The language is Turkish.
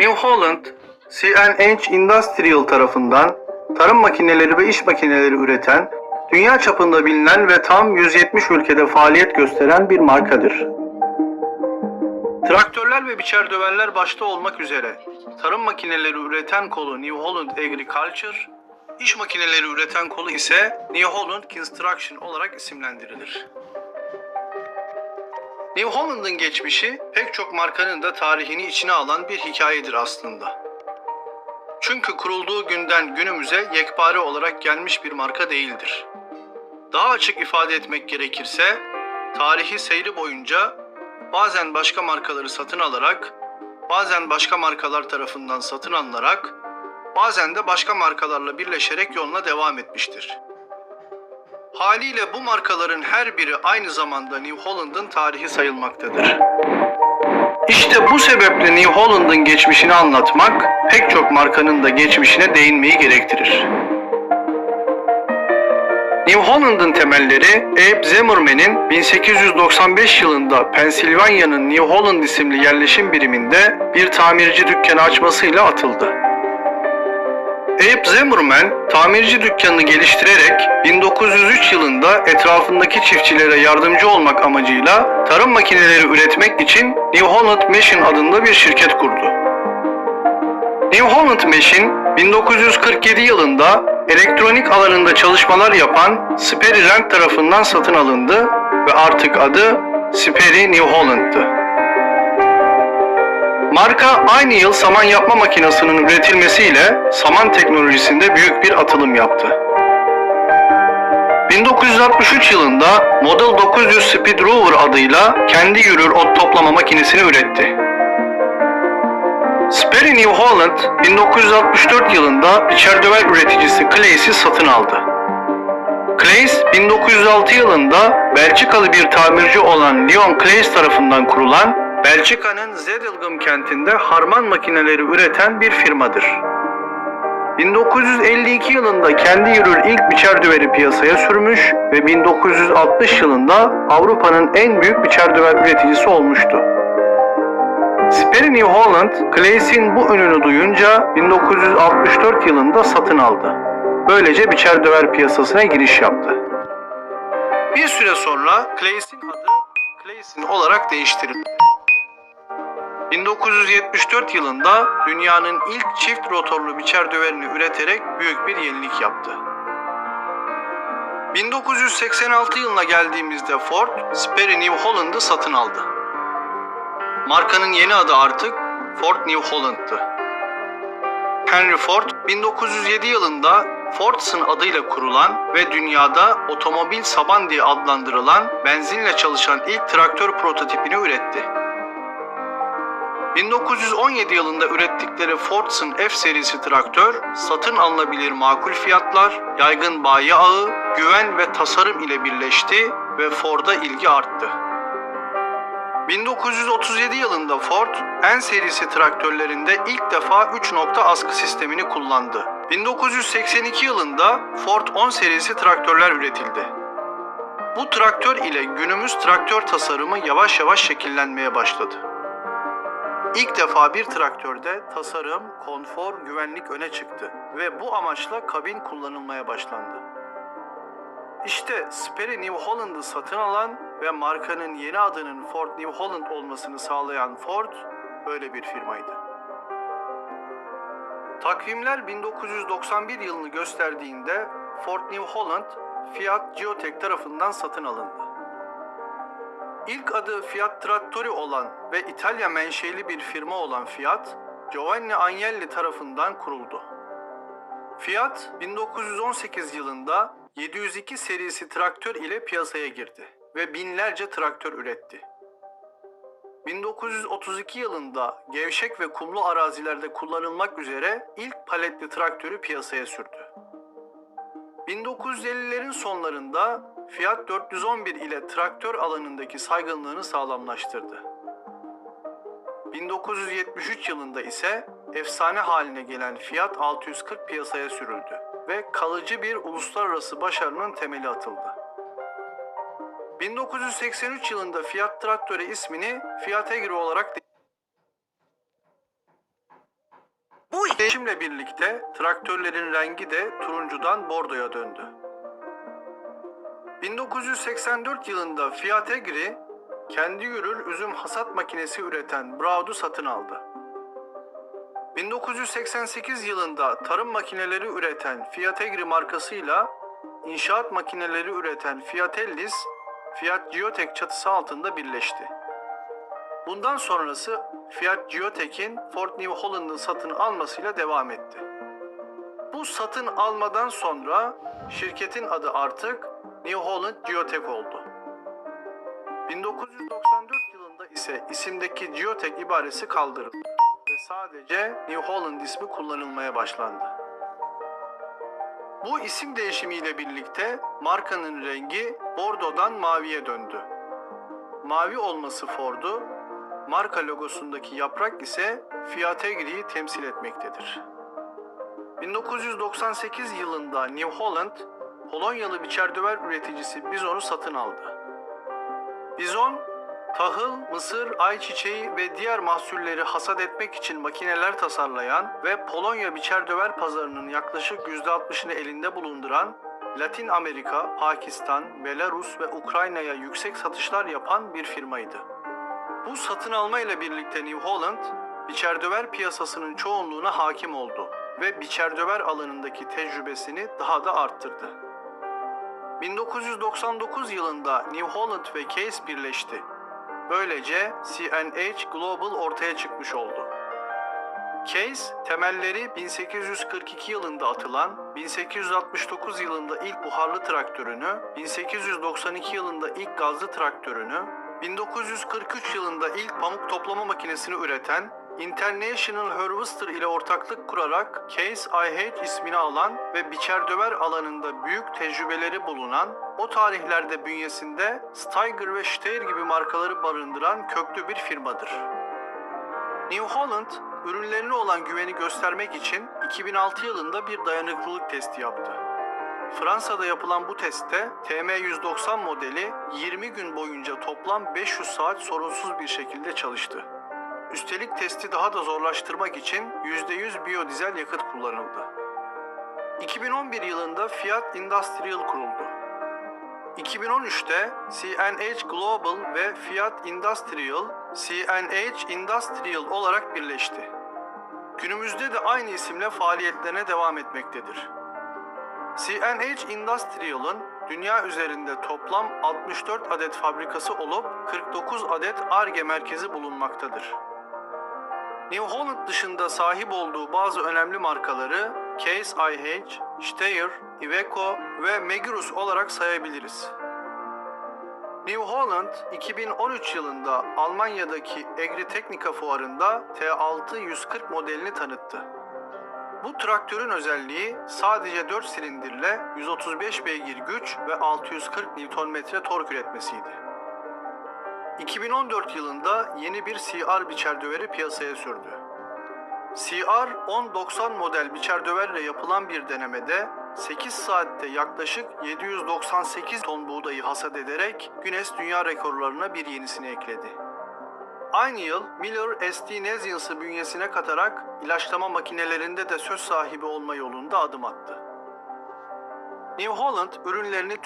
New Holland, CNH Industrial tarafından tarım makineleri ve iş makineleri üreten, dünya çapında bilinen ve tam 170 ülkede faaliyet gösteren bir markadır. Traktörler ve biçer döverler başta olmak üzere tarım makineleri üreten kolu New Holland Agriculture, iş makineleri üreten kolu ise New Holland Construction olarak isimlendirilir. New Holland'ın geçmişi pek çok markanın da tarihini içine alan bir hikayedir aslında. Çünkü kurulduğu günden günümüze yekpare olarak gelmiş bir marka değildir. Daha açık ifade etmek gerekirse, tarihi seyri boyunca bazen başka markaları satın alarak, bazen başka markalar tarafından satın alınarak, bazen de başka markalarla birleşerek yoluna devam etmiştir. Haliyle bu markaların her biri aynı zamanda New Holland'ın tarihi sayılmaktadır. İşte bu sebeple New Holland'ın geçmişini anlatmak pek çok markanın da geçmişine değinmeyi gerektirir. New Holland'ın temelleri Abe Zimmerman'in 1895 yılında Pensilvanya'nın New Holland isimli yerleşim biriminde bir tamirci dükkanı açmasıyla atıldı. Abe Zimmerman, tamirci dükkanını geliştirerek 1903 yılında etrafındaki çiftçilere yardımcı olmak amacıyla tarım makineleri üretmek için New Holland Machine adında bir şirket kurdu. New Holland Machine, 1947 yılında elektronik alanında çalışmalar yapan Sperry Rand tarafından satın alındı ve artık adı Sperry New Holland'tı. Marka aynı yıl saman yapma makinesinin üretilmesiyle saman teknolojisinde büyük bir atılım yaptı. 1963 yılında Model 900 Speed Rover adıyla kendi yürür ot toplama makinesini üretti. Sperry New Holland 1964 yılında biçer döver üreticisi Clays'i satın aldı. Clays 1906 yılında Belçikalı bir tamirci olan Leon Clays tarafından kurulan Belçika'nın Zedelgem kentinde harman makineleri üreten bir firmadır. 1952 yılında kendi yürür ilk biçer düveri piyasaya sürmüş ve 1960 yılında Avrupa'nın en büyük biçer düver üreticisi olmuştu. Sperry Holland, Clays'in bu ününü duyunca 1964 yılında satın aldı. Böylece biçer döver piyasasına giriş yaptı. Bir süre sonra Clays'in adı Clays'in olarak değiştirildi. 1974 yılında dünyanın ilk çift rotorlu biçer döverini üreterek büyük bir yenilik yaptı. 1986 yılına geldiğimizde Ford, Sperry New Holland'ı satın aldı. Markanın yeni adı artık Ford New Holland'tı. Henry Ford 1907 yılında Fordson adıyla kurulan ve dünyada otomobil saban diye adlandırılan benzinle çalışan ilk traktör prototipini üretti. 1917 yılında ürettikleri Fordson F serisi traktör, satın alınabilir makul fiyatlar, yaygın bayi ağı, güven ve tasarım ile birleşti ve Ford'a ilgi arttı. 1937 yılında Ford, N serisi traktörlerinde ilk defa 3 nokta askı sistemini kullandı. 1982 yılında Ford 10 serisi traktörler üretildi. Bu traktör ile günümüz traktör tasarımı yavaş yavaş şekillenmeye başladı. İlk defa bir traktörde tasarım, konfor, güvenlik öne çıktı ve bu amaçla kabin kullanılmaya başlandı. İşte Sperry New Holland'ı satın alan ve markanın yeni adının Ford New Holland olmasını sağlayan Ford böyle bir firmaydı. Takvimler 1991 yılını gösterdiğinde Ford New Holland Fiat Geotech tarafından satın alındı. İlk adı Fiat Trattori olan ve İtalya menşeli bir firma olan Fiat, Giovanni Agnelli tarafından kuruldu. Fiat 1918 yılında 702 serisi traktör ile piyasaya girdi ve binlerce traktör üretti. 1932 yılında gevşek ve kumlu arazilerde kullanılmak üzere ilk paletli traktörü piyasaya sürdü. 1950'lerin sonlarında Fiat 411 ile traktör alanındaki saygınlığını sağlamlaştırdı. 1973 yılında ise efsane haline gelen Fiat 640 piyasaya sürüldü ve kalıcı bir uluslararası başarının temeli atıldı. 1983 yılında Fiat Trattore ismini Fiat Egri olarak Üretimle birlikte traktörlerin rengi de turuncudan bordoya döndü. 1984 yılında Fiat Egri, kendi yürür üzüm hasat makinesi üreten Braud'u satın aldı. 1988 yılında tarım makineleri üreten Fiat Egri markasıyla inşaat makineleri üreten Fiatellis, Fiat Geotech çatısı altında birleşti. Bundan sonrası Fiat Geotech'in Ford New Holland'ı satın almasıyla devam etti. Bu satın almadan sonra şirketin adı artık New Holland Geotech oldu. 1994 yılında ise isimdeki Geotech ibaresi kaldırıldı ve sadece New Holland ismi kullanılmaya başlandı. Bu isim değişimiyle birlikte markanın rengi bordodan maviye döndü. Mavi olması Ford'u, marka logosundaki yaprak ise Fiat Egri'yi temsil etmektedir. 1998 yılında New Holland, Polonyalı biçerdöver üreticisi Bizon'u satın aldı. Bizon, tahıl, mısır, ayçiçeği ve diğer mahsulleri hasat etmek için makineler tasarlayan ve Polonya biçerdöver pazarının yaklaşık %60'ını elinde bulunduran Latin Amerika, Pakistan, Belarus ve Ukrayna'ya yüksek satışlar yapan bir firmaydı. Bu satın alma ile birlikte New Holland, biçerdöver piyasasının çoğunluğuna hakim oldu ve biçerdöver alanındaki tecrübesini daha da arttırdı. 1999 yılında New Holland ve Case birleşti. Böylece CNH Global ortaya çıkmış oldu. Case, temelleri 1842 yılında atılan, 1869 yılında ilk buharlı traktörünü, 1892 yılında ilk gazlı traktörünü, 1943 yılında ilk pamuk toplama makinesini üreten International Harvester ile ortaklık kurarak Case IH ismini alan ve biçerdöver alanında büyük tecrübeleri bulunan, o tarihlerde bünyesinde Steiger ve Steyr gibi markaları barındıran köklü bir firmadır. New Holland, ürünlerine olan güveni göstermek için 2006 yılında bir dayanıklılık testi yaptı. Fransa'da yapılan bu testte TM190 modeli 20 gün boyunca toplam 500 saat sorunsuz bir şekilde çalıştı. Üstelik testi daha da zorlaştırmak için %100 biyodizel yakıt kullanıldı. 2011 yılında Fiat Industrial kuruldu. 2013'te CNH Global ve Fiat Industrial, CNH Industrial olarak birleşti. Günümüzde de aynı isimle faaliyetlerine devam etmektedir. CNH Industrial'ın dünya üzerinde toplam 64 adet fabrikası olup 49 adet ARGE merkezi bulunmaktadır. New Holland dışında sahip olduğu bazı önemli markaları Case IH, Steyr, Iveco ve Megirus olarak sayabiliriz. New Holland 2013 yılında Almanya'daki Agritechnica fuarında T6 140 modelini tanıttı. Bu traktörün özelliği sadece 4 silindirle 135 beygir güç ve 640 Nm tork üretmesiydi. 2014 yılında yeni bir CR biçerdöveri piyasaya sürdü. CR 1090 model biçerdöverle yapılan bir denemede 8 saatte yaklaşık 798 ton buğdayı hasat ederek Guinness Dünya Rekorlarına bir yenisini ekledi. Aynı yıl Miller SD Nazions'ı bünyesine katarak ilaçlama makinelerinde de söz sahibi olma yolunda adım attı. New Holland ürünlerini